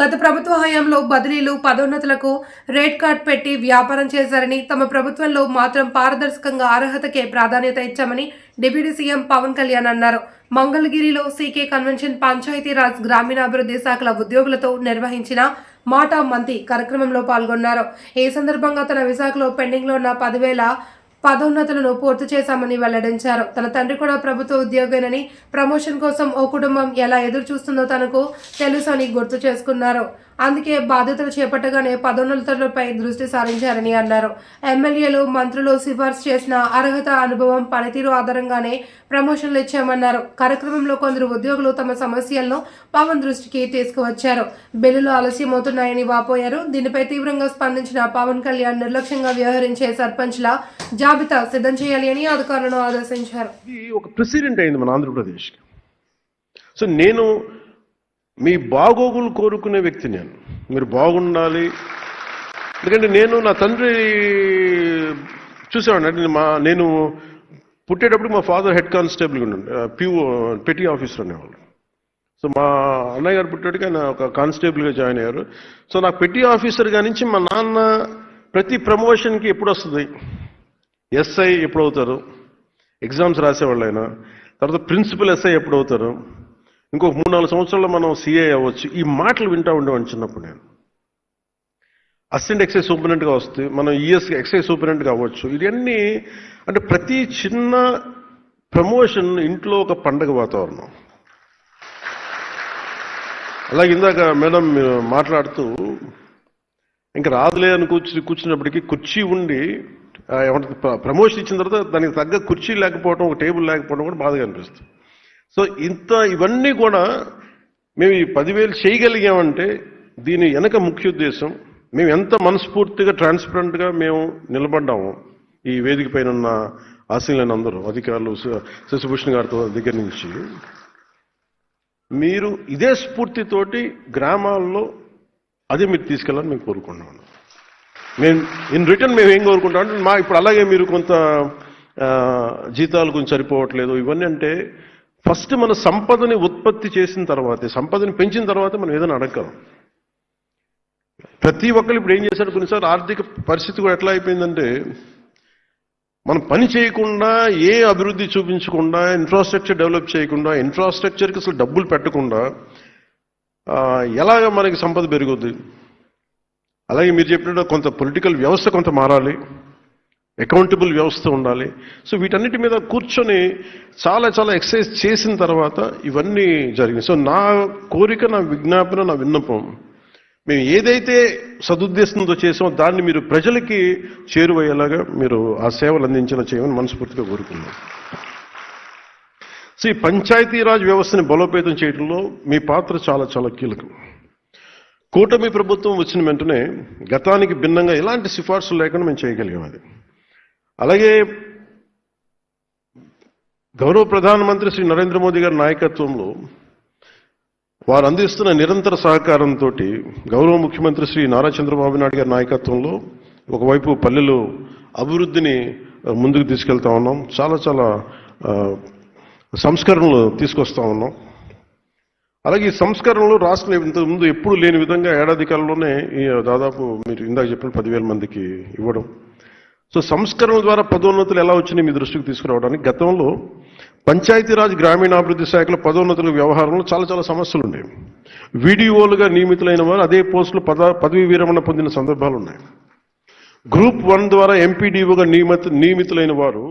గత ప్రభుత్వ హయాంలో బదిలీలు పదోన్నతులకు రేట్ కార్డ్ పెట్టి వ్యాపారం చేశారని తమ ప్రభుత్వంలో మాత్రం పారదర్శకంగా అర్హతకే ప్రాధాన్యత ఇచ్చామని డిప్యూటీ సీఎం పవన్ కళ్యాణ్ అన్నారు. మంగళగిరిలో సీకే కన్వెన్షన్ పంచాయతీరాజ్ గ్రామీణాభివృద్ధి శాఖల ఉద్యోగులతో నిర్వహించిన మాటా మంతి కార్యక్రమంలో పాల్గొన్నారు. ఈ సందర్భంగా తన విశాఖలో పెండింగ్లో ఉన్న పదివేల పదోన్నతులను పూర్తి చేశామని వెల్లడించారు. తన తండ్రి కూడా ప్రభుత్వ ఉద్యోగేనని ప్రమోషన్ కోసం ఓ కుటుంబం ఎలా ఎదురు చూస్తుందో తనకు తెలుసు అని గుర్తు చేసుకున్నారు. అందుకే బాధ్యతలు చేపట్టగానే పదోన్నతులపై దృష్టి సారించారని అన్నారు. ఎమ్మెల్యేలు మంత్రులు సిఫార్సు చేసిన అర్హత అనుభవం పనితీరు ఆధారంగానే ప్రమోషన్లు ఇచ్చామన్నారు. కార్యక్రమంలో కొందరు ఉద్యోగులు తమ సమస్యలను పవన్ దృష్టికి తీసుకువచ్చారు. బిల్లులు ఆలస్యమవుతున్నాయని వాపోయారు. దీనిపై తీవ్రంగా స్పందించిన పవన్ కళ్యాణ్ నిర్లక్ష్యంగా వ్యవహరించే సర్పంచ్ల జాబితా సిద్ధం చేయాలి అని అధికారులను ఆదేశించారు. ఒక ప్రెసిడెంట్ అయింది మన ఆంధ్రప్రదేశ్ సో నేను మీ బాగోగులు కోరుకునే వ్యక్తి నేను. మీరు బాగుండాలి. ఎందుకంటే నేను నా తండ్రి చూసేవాడిని. అంటే మా నేను పుట్టేటప్పుడు మా ఫాదర్ హెడ్ కానిస్టేబుల్గా ఉండే ప్యూ పెట్టి ఆఫీసర్ అనేవాళ్ళు సో మా అన్నయ్య గారు పుట్టాడు ఆయన ఒక కానిస్టేబుల్గా జాయిన్ అయ్యారు. సో నాకు పెట్టి ఆఫీసర్గా నుంచి మా నాన్న ప్రతి ప్రమోషన్కి ఎప్పుడు వస్తుంది? ఎస్ఐ ఎప్పుడు అవుతారు? ఎగ్జామ్స్ రాసేవాళ్ళు ఆయన తర్వాత ప్రిన్సిపల్ ఎస్ఐ ఎప్పుడు అవుతారు? ఇంకొక మూడు నాలుగు సంవత్సరాల్లో మనం సిఐ అవ్వచ్చు. ఈ మాటలు వింటా ఉండేవాడిని చిన్నప్పుడు నేను. అసిస్టెంట్ ఎక్సైజ్ సూపరింటెంట్గా వస్తే మనం ఈఎస్ ఎక్సైజ్ సూపరింటెంట్గా అవ్వచ్చు. ఇవన్నీ అంటే ప్రతి చిన్న ప్రమోషన్ ఇంట్లో ఒక పండగ వాతావరణం. అలాగే ఇందాక మేడం మీరు మాట్లాడుతూ ఇంకా రాదులే అని కూర్చుని కూర్చున్నప్పటికీ కుర్చీ ఉండి ఆ, ప్ర- ప్రమోషన్ ఇచ్చిన తర్వాత దానికి తగ్గ కుర్చీ లేకపోవడం ఒక టేబుల్ లేకపోవడం కూడా బాధగా అనిపిస్తుంది. సో ఇంత ఇవన్నీ కూడా మేము ఈ పదివేలు చేయగలిగామంటే దీని వెనక ముఖ్య ఉద్దేశం మేము ఎంత మనస్ఫూర్తిగా ట్రాన్స్పరెంట్గా మేము నిలబడ్డాము ఈ వేదిక పైన ఉన్న ఆశీలైన అందరూ అధికారులు శశిభూషణ్ గారితో దగ్గర నుంచి. మీరు ఇదే స్ఫూర్తితోటి గ్రామాల్లో అదే మీరు తీసుకెళ్ళాలని మేము కోరుకుంటున్నాను మేము ఇన్ రిటర్న్ మేము ఏం కోరుకుంటాం మా ఇప్పుడు అలాగే మీరు కొంత జీతాలు కొంచెం సరిపోవట్లేదు ఇవన్నీ అంటే ఫస్ట్ మన సంపదని ఉత్పత్తి చేసిన తర్వాతే సంపదని పెంచిన తర్వాత మనం ఏదైనా అడగలం ప్రతి ఒక్కరు ఇప్పుడు ఏం చేశారు కొన్నిసార్లు ఆర్థిక పరిస్థితి కూడా ఎట్లా అయిపోయిందంటే మనం పని చేయకుండా ఏ అభివృద్ధి చూపించకుండా ఇన్ఫ్రాస్ట్రక్చర్ డెవలప్ చేయకుండా ఇన్ఫ్రాస్ట్రక్చర్కి అసలు డబ్బులు పెట్టకుండా ఎలాగ మనకి సంపద పెరుగుద్ది? అలాగే మీరు చెప్పినట్టు కొంత పొలిటికల్ వ్యవస్థ కొంత మారాలి. అకౌంటబుల్ వ్యవస్థ ఉండాలి. సో వీటన్నిటి మీద కూర్చొని చాలా చాలా ఎక్సర్సైజ్ చేసిన తర్వాత ఇవన్నీ జరిగింది సో నా కోరిక నా విజ్ఞాపన నా విన్నపం మేము ఏదైతే సదుద్దేశంతో చేసామో దాన్ని మీరు ప్రజలకి చేరువయ్యేలాగా మీరు ఆ సేవలు అందించేలా చేయమని మనస్ఫూర్తిగా కోరుకున్నాం సో ఈ పంచాయతీరాజ్ వ్యవస్థని బలోపేతం చేయడంలో మీ పాత్ర చాలా చాలా కీలకం. కూటమి ప్రభుత్వం వచ్చిన వెంటనే గతానికి భిన్నంగా ఎలాంటి సిఫార్సులు లేకుండా మేము చేయగలిగాం అది. అలాగే గౌరవ ప్రధానమంత్రి శ్రీ నరేంద్ర మోదీ గారి నాయకత్వంలో వారు అందిస్తున్న నిరంతర సహకారంతో గౌరవ ముఖ్యమంత్రి శ్రీ నారా చంద్రబాబు నాయుడు గారి నాయకత్వంలో ఒకవైపు పల్లెలు అభివృద్ధిని ముందుకు తీసుకెళ్తా ఉన్నాం. చాలా చాలా సంస్కరణలు తీసుకొస్తా ఉన్నాం. అలాగే ఈ సంస్కరణలు రాష్ట్రం ఇంతకుముందు ఎప్పుడు లేని విధంగా ఏడాది కాలంలోనే దాదాపు మీరు ఇందాక చెప్పిన పదివేల మందికి ఇవ్వడం సో సంస్కరణల ద్వారా పదోన్నతులు ఎలా వచ్చినాయి మీ దృష్టికి తీసుకురావడానికి? గతంలో పంచాయతీరాజ్ గ్రామీణాభివృద్ధి శాఖలో పదోన్నతుల వ్యవహారంలో చాలా చాలా సమస్యలు ఉండేవి వీడియోలుగా నియమితులైన వారు అదే పోస్టులు పద పదవి విరమణ పొందిన సందర్భాలు ఉన్నాయి. గ్రూప్ వన్ ద్వారా ఎంపీడీఓగా నియమిత నియమితులైన వారు